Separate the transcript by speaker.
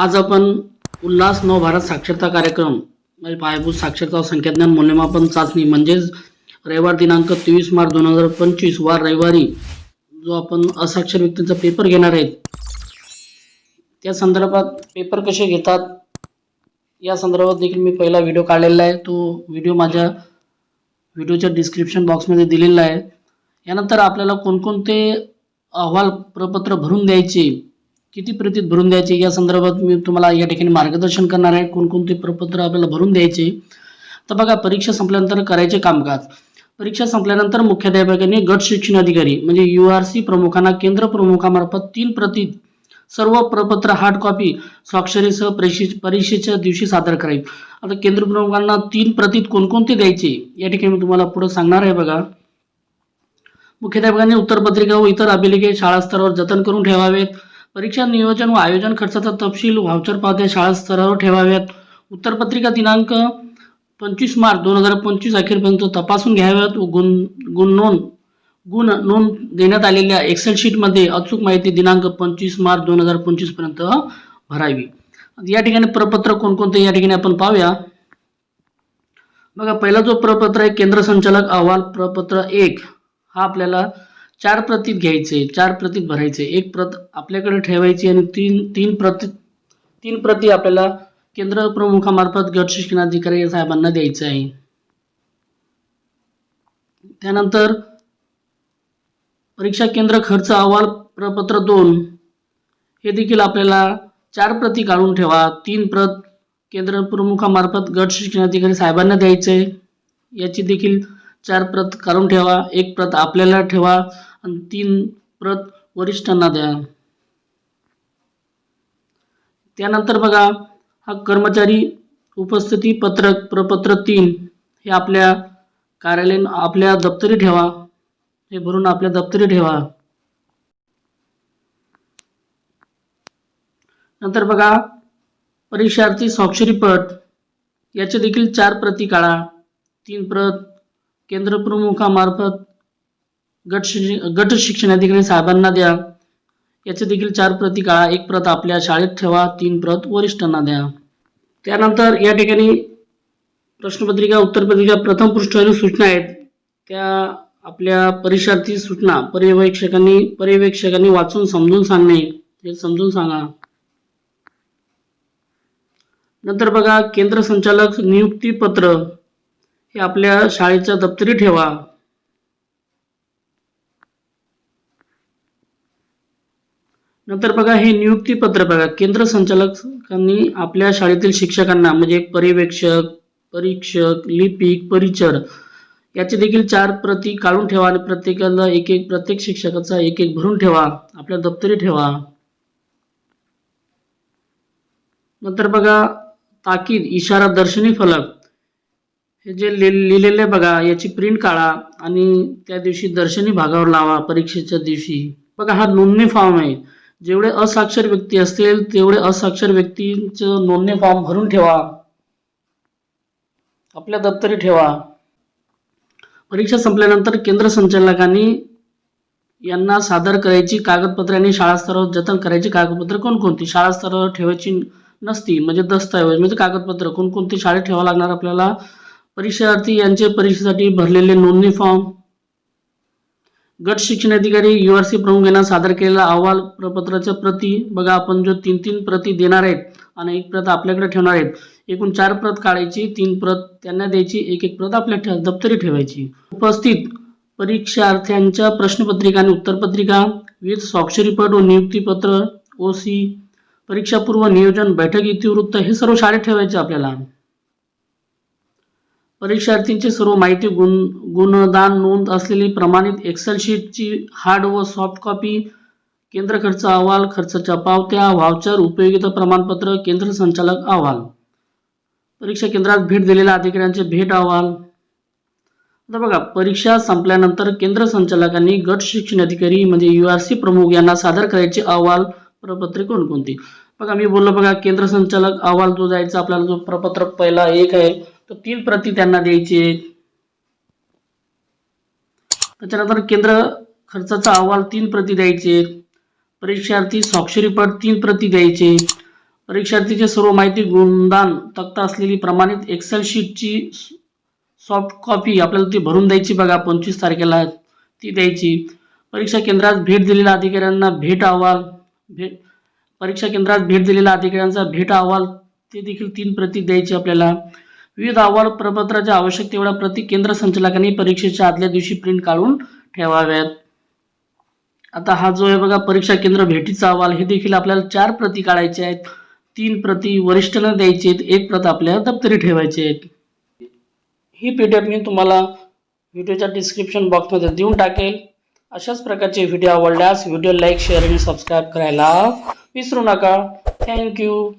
Speaker 1: आज आपण उल्हास नवभारत साक्षरता कार्यक्रम म्हणजे पायाभूत साक्षरता संख्याज्ञान मूल्यमापन चाचणी म्हणजेच रविवार दिनांक तेवीस मार्च दोन हजार पंचवीस वार रविवारी जो आपण असाक्षर व्यक्तींचा पेपर घेणार आहेत त्या संदर्भात पेपर कसे घेतात या संदर्भात देखील मी पहिला व्हिडिओ काढलेला आहे. तो व्हिडिओ माझ्या व्हिडिओच्या डिस्क्रिप्शन बॉक्समध्ये दिलेला आहे. यानंतर आपल्याला कोणकोणते अहवाल प्रपत्र भरून द्यायचे किती प्रतीत भरून द्यायचे? या संदर्भात मी तुम्हाला या ठिकाणी मार्गदर्शन करणार आहे. कोणकोणते प्रपत्र आपल्याला भरून द्यायचे? तर बघा परीक्षा संपल्यानंतर करायचे कामकाज. परीक्षा संपल्यानंतर मुख्याध्यापकांनी गट शिक्षण अधिकारी म्हणजे यू आर सी प्रमुखांना केंद्र प्रमुखामार्फत तीन प्रती सर्व प्रपत्र हार्ड कॉपी स्वाक्षरीसह परीक्षे परीक्षेच्या दिवशी सादर करावी आता केंद्र प्रमुखांना तीन प्रतीत कोणकोणते द्यायचे? या ठिकाणी मी तुम्हाला पुढे सांगणार आहे बघा. मुख्याध्यापकांनी उत्तरपत्रिका व इतर अभिलेखे शाळा स्तरावर जतन करून ठेवावेत. परीक्षा नियोजन व आयोजन खर्चाचा तपशील व्हाउचर पावत्या शाळा स्तरावर ठेवाव्यात. उत्तरपत्रिका दिनांक पंचवीस मार्च दोन हजार पंचवीस अखेरपर्यंत तपासून घ्याव्यात व गुण गुण नोंद गुण नोंद देण्यात आलेल्या एक्सेल शीटमध्ये अचूक माहिती दिनांक पंचवीस मार्च दोन हजार पंचवीसपर्यंत भरावी. या ठिकाणी प्रपत्र कोणकोणते या ठिकाणी आपण पाहूया. बघा पहिला जो प्रपत्र आहे केंद्र संचालक अहवाल प्रपत्र एक. हा आपल्याला चार प्रतीत घ्यायचे चार प्रतीत भरायचे. एक प्रत आपल्याकडे ठेवायची आणि तीन तीन प्रती तीन प्रती आपल्याला केंद्र प्रमुखामार्फत गट शिक्षणाधिकारी साहेबांना द्यायचे आहे. त्यानंतर परीक्षा केंद्र खर्च अहवाल प्रपत्र दोन. हे देखील आपल्याला चार प्रती काढून ठेवा. तीन प्रत केंद्र प्रमुखामार्फत गट शिक्षणाधिकारी साहेबांना द्यायचे. याची देखील चार प्रत काढून ठेवा. एक प्रत आपल्याला ठेवा. आणि तीन प्रत वरिष्ठांना द्या. त्यानंतर बघा हा कर्मचारी उपस्थिती पत्रक प्रपत्र तीन हे आपल्या कार्यालयीन आपल्या दप्तरी ठेवा. हे भरून आपल्या दप्तरी ठेवा. नंतर बघा परीक्षार्थी स्वाक्षरीपट याचे देखील चार प्रती काढा. तीन प्रत केंद्र प्रमुखामार्फत गट शिक्षण गट शिक्षणाधिकारी साहेबांना द्या. याचे देखील चार प्रती काळा एक प्रत आपल्या शाळेत ठेवा तीन प्रत वरिष्ठांना द्या. त्यानंतर या ठिकाणी प्रश्नपत्रिका उत्तरपत्रिका प्रथम पृष्ठावरील सूचना आहेत. त्या आपल्या परीक्षार्थी सूचना पर्यवेक्षकांनी पर्यवेक्षकांनी वाचून समजून सांगणे. हे समजून सांगा. नंतर बघा केंद्र संचालक नियुक्ती पत्र हे आपल्या शाळेच्या दप्तरी ठेवा. नंतर बघा हे नियुक्ती पत्र बघा. केंद्र संचालकांनी आपल्या शाळेतील शिक्षकांना म्हणजे पर्यवेक्षक परीक्षक लिपिक परिचर याचे देखील चार प्रती काढून ठेवा आणि प्रत्येकाला एक एक प्रत्येक शिक्षकाचा एक एक भरून ठेवा. आपल्या दप्तरी ठेवा. नंतर बघा ताकीद इशारा दर्शनी फलक. हे जे लिहिलेले बघा याची प्रिंट काढा आणि त्या दिवशी दर्शनी भागावर लावा परीक्षेच्या दिवशी. बघा हा नोंदणी फॉर्म आहे. जेवढे असाक्षर व्यक्ती असतील तेवढे असाक्षर व्यक्तींचं नोंदणी फॉर्म भरून ठेवा. आपल्या दप्तरी ठेवा. परीक्षा संपल्यानंतर केंद्र संचालकांनी यांना सादर करायची कागदपत्रे आणि शाळास्तरावर जतन करायची कागदपत्रे कोणकोणती? शाळास्तरावर ठेवायची नसती म्हणजे दस्तऐवज म्हणजे कागदपत्र. कोणकोणती शाळेत ठेवावं लागणार आपल्याला? परीक्षार्थी यांचे परीक्षेसाठी भरलेले नोंदणी फॉर्म गट शिक्षण अधिकारी यू आर सी प्रमुख यांना सादर केलेला अहवाल प्रपत्राच्या प्रती बघा आपण जो तीन तीन प्रती देणार आहेत आणि एक प्रत आपल्याकडे ठेवणार आहेत. एकूण चार प्रत काढायची तीन प्रत त्यांना द्यायची एक एक प्रत आपल्या ठे दप्तरी ठेवायची. उपस्थित परीक्षार्थ्यांच्या प्रश्नपत्रिका आणि उत्तरपत्रिका विथ स्वाक्षरीपट व नियुक्तीपत्र ओ सी परीक्षापूर्व नियोजन बैठक इतिवृत्त हे सर्व शाळेत ठेवायचे आपल्याला. परीक्षार्थींची सर्व माहिती गुण गुणदान नोंद असलेली प्रमाणित एक्सेल शीटची हार्ड व सॉफ्ट कॉपी केंद्र खर्च अहवाल खर्चाच्या पावत्या व्हाउचर उपयोगिता प्रमाणपत्र केंद्र संचालक अहवाल. परीक्षा केंद्रात भेट दिलेल्या अधिकाऱ्यांचे भेट अहवाल. आता बघा परीक्षा संपल्यानंतर केंद्र संचालकांनी गट शिक्षण अधिकारी म्हणजे यू आर सी प्रमुख यांना सादर करायचे अहवाल प्रपत्रे कोणकोणती बघा मी बोललो बघा केंद्र संचालक अहवाल जो जायचा आपल्याला जो प्रपत्र पहिला एक आहे तर तीन प्रती त्यांना द्यायचे त्याच्यानंतर केंद्र खर्चाचा अहवाल तीन प्रती द्यायचे परीक्षार्थी स्वाक्षरीपट तीन प्रती द्यायचे परीक्षार्थीचे सर्व माहिती गुणदान तक्ता असलेली प्रमाणित एक्सेल शीटची सॉफ्ट कॉपी आपल्याला ती भरून द्यायची बघा पंचवीस तारखेला ती द्यायची. परीक्षा केंद्रात भेट दिलेल्या अधिकाऱ्यांना भेट अहवाल भेट परीक्षा केंद्रात भेट दिलेल्या अधिकाऱ्यांचा भेट अहवाल ते देखील तीन प्रती द्यायची आपल्याला. विविध अहवाल प्रपत्राच्या आवश्यक तेवढ्या प्रती केंद्र संचालकांनी परीक्षेच्या आदल्या दिवशी प्रिंट काढून ठेवाव्यात. आता हा जो आहे बघा परीक्षा केंद्र भेटीचा अहवाल हे देखील आपल्याला चार प्रती काढायचे आहेत. तीन प्रती वरिष्ठांना द्यायचे आहेत एक प्रत आपल्याला दप्तरी ठेवायचे आहेत. ही पी डी एफ मी तुम्हाला व्हिडिओच्या डिस्क्रिप्शन बॉक्समध्ये देऊन टाकेल. अशाच प्रकारचे व्हिडिओ आवडल्यास व्हिडिओ लाईक शेअर आणि सबस्क्राईब करायला विसरू नका. थँक्यू.